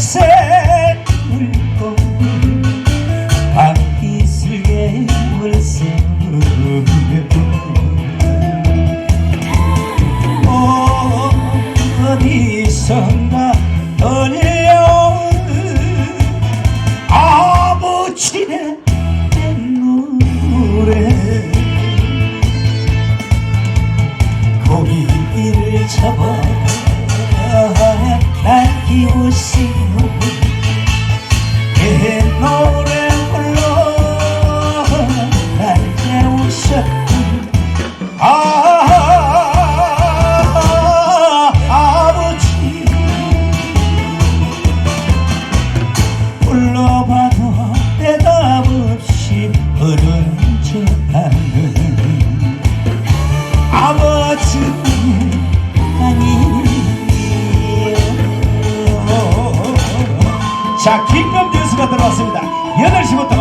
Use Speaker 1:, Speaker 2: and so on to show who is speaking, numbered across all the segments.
Speaker 1: 밤새 울고 밤기슬게 울새 어디선가 들려오는 아버지의 노래 고기를 잡아 날 기우시 불러봐도 대답 없이 흐른척하는 아버지 아니에요. 자 김금 뉴스가 들어왔습니다. 8시부터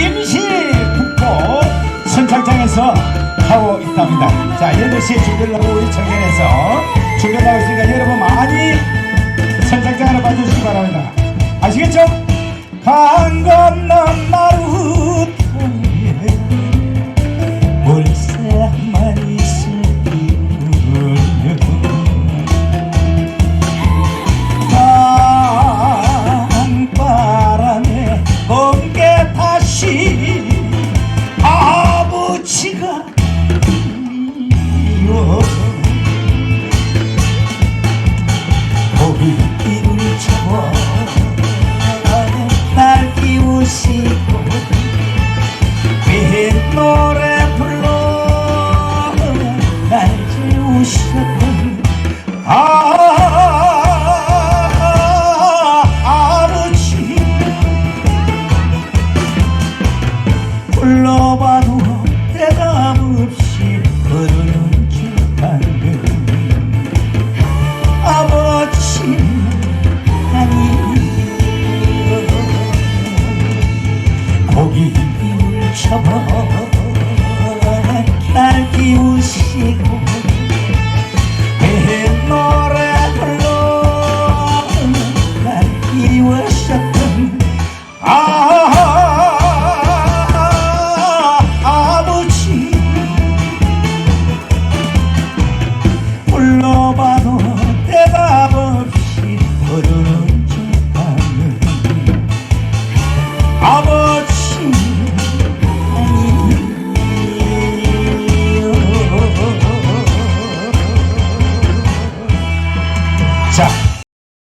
Speaker 1: 임시 북보 선착장에서 하고 있답니다. 자 8시에 준비를 하고 우리 청년에서 Hallelujah. 불러봐도 대답 없이 흐르는 척한들. 아버지 아니 거기 비울 쳐봐.